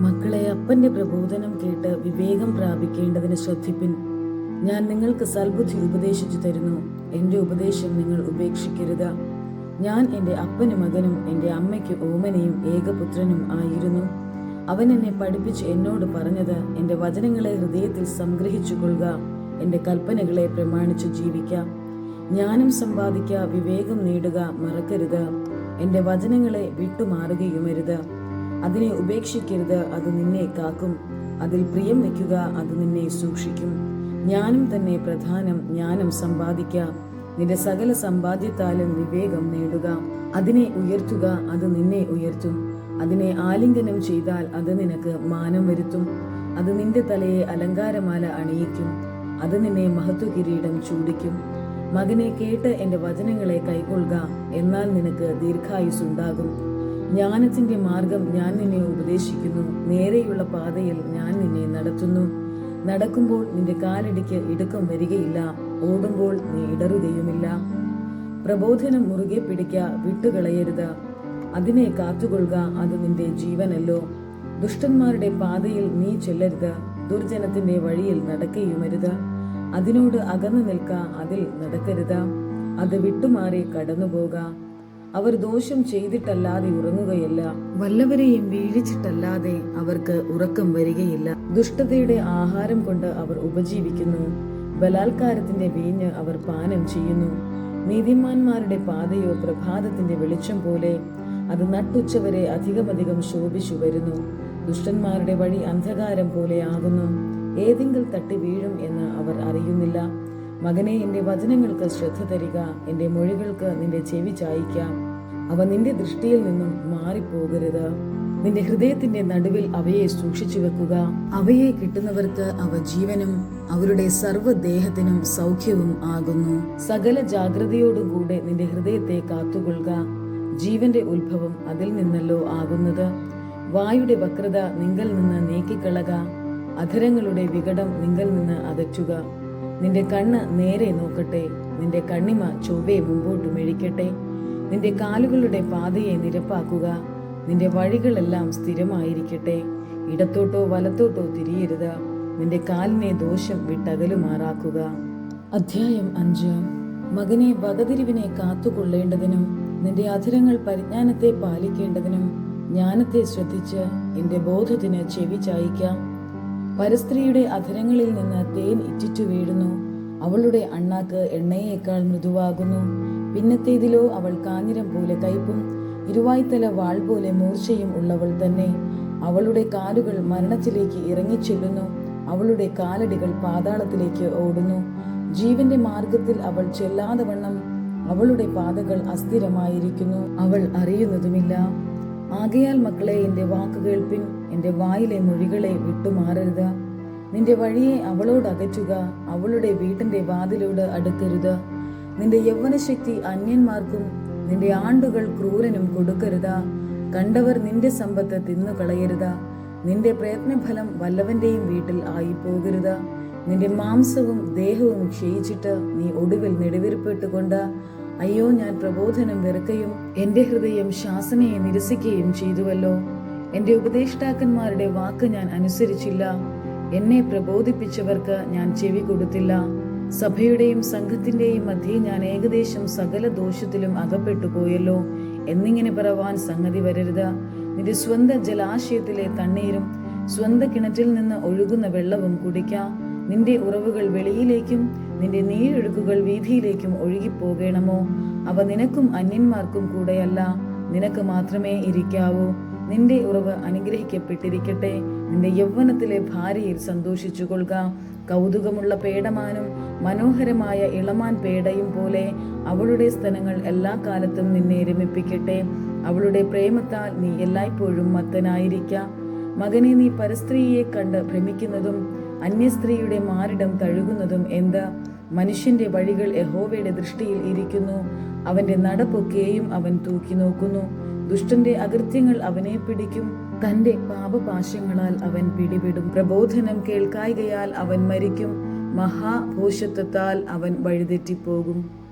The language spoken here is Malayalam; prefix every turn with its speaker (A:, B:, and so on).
A: മക്കളെ അപ്പന്റെ പ്രബോധനം കേട്ട് വിവേകം പ്രാപിക്കേണ്ടതിന് ശ്രദ്ധിപ്പിൻ. ഞാൻ നിങ്ങൾക്ക് സൽബുദ്ധി ഉപദേശിച്ചു തരുന്നു. എന്റെ ഉപദേശം നിങ്ങൾ ഉപേക്ഷിക്കരുത്. ഞാൻ എന്റെ അപ്പനും മകനും എന്റെ അമ്മയ്ക്ക് ഓമനയും ഏകപുത്രനും ആയിരുന്നു. അവൻ എന്നെ പഠിപ്പിച്ച് എന്നോട് പറഞ്ഞത് എന്റെ വചനങ്ങളെ ഹൃദയത്തിൽ സംഗ്രഹിച്ചു കൊള്ളുക എന്റെ കൽപ്പനകളെ പ്രമാണിച്ചു ജീവിക്കാം. ജ്ഞാനം സമ്പാദിക്കുക വിവേകം നേടുക മറക്കരുത്. എന്റെ വചനങ്ങളെ വിട്ടുമാറുകയുമരുത്. അതിനെ ഉപേക്ഷിക്കരുത് അത് നിന്നെ കാക്കും. അതിൽ പ്രിയം വയ്ക്കുക അത് നിന്നെ സൂക്ഷിക്കും. ജ്ഞാനം തന്നെ പ്രധാനം ജ്ഞാനം സമ്പാദിക്ക. നിന്റെ സകല സമ്പാദ്യത്താലും വിവേകം നേടുക. അതിനെ ഉയർത്തുക അത് നിന്നെ ഉയർത്തും. അതിനെ ആലിംഗനം ചെയ്താൽ അത് നിനക്ക് മാനം വരുത്തും. അത് നിന്റെ തലയെ അലങ്കാരമാല അണിയിക്കും. അത് നിന്നെ മഹത്വ കിരീടം ചൂടിക്കും. മകനെ കേട്ട് എന്റെ വചനങ്ങളെ കൈക്കൊള്ളുക എന്നാൽ നിനക്ക് ദീർഘായുസുണ്ടാകും ജ്ഞാനത്തിന്റെ മാർഗം ഞാൻ നിന്നെ ഉപദേശിക്കുന്നു. നേരെയുള്ള പാതയിൽ ഞാൻ നിന്നെ നടത്തുന്നു. നടക്കുമ്പോൾ നിന്റെ കാലടിക്ക് ഇടുക്കം വരികയില്ല. ഓടുമ്പോൾ നീ ഇടറുകയുമില്ല. പ്രബോധനം മുറുകെ പിടിക്ക വിട്ടുകളയരുത്. അതിനെ കാത്തുകൊള്ളുക അത് നിന്റെ ജീവനല്ലോ. ദുഷ്ടന്മാരുടെ പാതയിൽ നീ ചെല്ലരുത്. ദുർജനത്തിന്റെ വഴിയിൽ നടക്കുകയുമരുത്. അതിനോട് അകന്നു നിൽക്ക അതിൽ നടക്കരുത്. അത് വിട്ടുമാറി കടന്നുപോക. അവർ ദോഷം ചെയ്തിട്ടല്ലാതെ ഉറങ്ങുകയല്ല. വല്ലവരെയും വീഴിച്ചിട്ടല്ലാതെ അവർക്ക് ഉറക്കം വരികയില്ല. ദുഷ്ടതയുടെ ആഹാരം കൊണ്ട് അവർ ഉപജീവിക്കുന്നു. ബലാത്കാരത്തിന്റെ വീഞ്ഞ് അവർ പാനം ചെയ്യുന്നു. നീതിമാന്മാരുടെ പാതയോ പ്രഭാതത്തിന്റെ വെളിച്ചം പോലെ അത് നട്ടുച്ചവരെ അധികമധികം ശോഭിച്ചു വരുന്നു. ദുഷ്ടന്മാരുടെ വഴി അന്ധകാരം പോലെ ആകുന്നു. ഏതെങ്കിലും തട്ടി വീഴും എന്ന് അവർ അറിയുന്നില്ല. മകനെ എന്റെ വചനങ്ങൾക്ക് ശ്രദ്ധ തരിക എന്റെ മൊഴികൾക്ക് നിന്റെ ചെവി ചായ്ക്കാം. അവ നിന്റെ ദൃഷ്ടിയിൽ നിന്നും മാറിപ്പോകരുത്. നിന്റെ ഹൃദയത്തിന്റെ നടുവിൽ അവയെ സൂക്ഷിച്ചു വെക്കുക. അവയെ കിട്ടുന്നവർക്ക് അവ ജീവനും അവരുടെ സർവദേഹത്തിനും സൗഖ്യവും ആകുന്നു. സകല ജാഗ്രതയോടും കൂടെ നിന്റെ ഹൃദയത്തെ കാത്തുകൊള്ളുക. ജീവന്റെ ഉത്ഭവം അതിൽ നിന്നല്ലോ ആകുന്നത്. വായുടെ വക്രത നിങ്ങൾ നിന്ന് നീക്കിക്കളക. അധരങ്ങളുടെ വികടം നിങ്ങൾ നിന്ന് അകറ്റുക. നിന്റെ കണ്ണ് നേരെ നോക്കട്ടെ. നിന്റെ കണ്ണിമ ചൊവ്വേ മുമ്പോട്ട് മെഴിക്കട്ടെ. നിന്റെ കാലുകളുടെ പാതയെ നിരപ്പാക്കുക. നിന്റെ വഴികളെല്ലാം സ്ഥിരമായിരിക്കട്ടെ. ഇടത്തോട്ടോ വലത്തോട്ടോ തിരിയരുത്. നിന്റെ കാലിനെ ദോഷം വിട്ടകലുമാറാക്കുക അധ്യായം അഞ്ച്. മകനെ വകതിരിവിനെ കാത്തുകൊള്ളേണ്ടതിനും നിന്റെ അധരങ്ങൾ പരിജ്ഞാനത്തെ പാലിക്കേണ്ടതിനും ജ്ഞാനത്തെ ശ്രദ്ധിച്ച് എന്റെ ബോധത്തിന് ചെവി ചായിക്കാം. പരസ്ത്രീയുടെ അധരങ്ങളിൽ നിന്ന് തേൻ ഇറ്റിറ്റു വീഴുന്നു. അവളുടെ അണ്ണാക്ക് എണ്ണയേക്കാൾ മൃദുവാകുന്നു. പിന്നത്തേതിലോ അവൾ കാഞ്ഞിരം പോലെ കയ്പും ഇരുവായ്ത്തല വാൾ പോലെ മൂർച്ചയും ഉള്ളവൾ തന്നെ. അവളുടെ കാലുകൾ മരണത്തിലേക്ക് ഇറങ്ങിച്ചെല്ലുന്നു. അവളുടെ കാലടികൾ പാതാളത്തിലേക്ക് ഓടുന്നു. ജീവന്റെ മാർഗത്തിൽ അവൾ ചെല്ലാതെ വണ്ണം അവളുടെ പാതകൾ അസ്ഥിരമായിരിക്കുന്നു. അവൾ അറിയുന്നതുമില്ല. ആകയാൽ മക്കളെ എന്റെ വാക്ക് കേൾപ്പിൻ എന്റെ വായിലെ മൊഴികളെ വിട്ടുമാറരുത്. നിന്റെ വഴിയെ അവളോട് അകറ്റുക അവളുടെ വീട്ടിന്റെ വാതിലോട് അടുക്കരുത്. നിന്റെ യൗവനശക്തി അന്യന്മാർക്കും നിന്റെ ആണ്ടുകൾ ക്രൂരനും കൊടുക്കരുത്. കണ്ടവർ നിന്റെ സമ്പത്ത് തിന്നു കളയരുത് നിന്റെ പ്രയത്നഫലം വല്ലവന്റെയും വീട്ടിൽ ആയി പോകരുത് നിന്റെ മാംസവും ദേഹവും ക്ഷയിച്ചിട്ട് നീ ഒടുവിൽ നെടുവിരിപ്പെട്ടുകൊണ്ട് അയ്യോ ഞാൻ പ്രബോധനം വെറുക്കുകയും എന്റെ ഹൃദയം ശാസനയെ നിരസിക്കുകയും ചെയ്തുവല്ലോ. എന്റെ ഉപദേഷ്ടാക്കന്മാരുടെ വാക്ക് ഞാൻ അനുസരിച്ചില്ല. എന്നെ പ്രബോധിപ്പിച്ചവർക്ക് ഞാൻ ചെവി കൊടുത്തില്ല. സഭയുടെയും സംഘത്തിന്റെയും മധ്യേ ഞാൻ ഏകദേശം സകല ദോഷത്തിലും അകപ്പെട്ടു പോയല്ലോ. എന്നിങ്ങനെ പറവാൻ സംഗതി വരരുത്. നിന്റെ സ്വന്ത ജലാശയത്തിലെ തണ്ണീരും സ്വന്ത കിണറ്റിൽ നിന്ന് ഒഴുകുന്ന വെള്ളവും കുടിക്കാം. നിന്റെ ഉറവുകൾ വെളിയിലേക്കും നിന്റെ നീരൊഴുക്കുകൾ വീതിയിലേക്കും ഒഴുകിപ്പോകണമോ? അവ നിനക്കും അന്യന്മാർക്കും കൂടെയല്ല. നിനക്ക് മാത്രമേ ഇരിക്കാവൂ. നിന്റെ ഉറവ് അനുഗ്രഹിക്കപ്പെട്ടിരിക്കട്ടെ. നിന്റെ യൗവനത്തിലെ ഭാര്യയിൽ സന്തോഷിച്ചു കൊള്ളുക കൗതുകമുള്ള പേടമാനും മനോഹരമായ ഇളമാൻ പേടയും പോലെ അവളുടെ സ്ഥലങ്ങൾ എല്ലാ കാലത്തും നിന്നെ രമിപ്പിക്കട്ടെ. അവളുടെ പ്രേമത്താൽ നീ എല്ലായ്പ്പോഴും മത്തനായിരിക്ക. മകനെ നീ പരസ്ത്രീയെ കണ്ട് ഭ്രമിക്കുന്നതും അന്യസ്ത്രീയുടെ മാറിടം തഴുകുന്നതും എന്താ? മനുഷ്യന്റെ വഴികൾ യഹോവയുടെ ദൃഷ്ടിയിൽ ഇരിക്കുന്നു. അവന്റെ നടപ്പൊക്കെയും അവൻ തൂക്കി നോക്കുന്നു. ദുഷ്ടന്റെ അകൃത്യങ്ങൾ അവനെ പിടിക്കും. തന്റെ പാപപാശങ്ങളാൽ അവൻ പിടിപെടും. പ്രബോധനം കേൾക്കായികയാൽ അവൻ മരിക്കും. മഹാഭൂഷത്വത്താൽ അവൻ വഴിതെറ്റിപ്പോകും.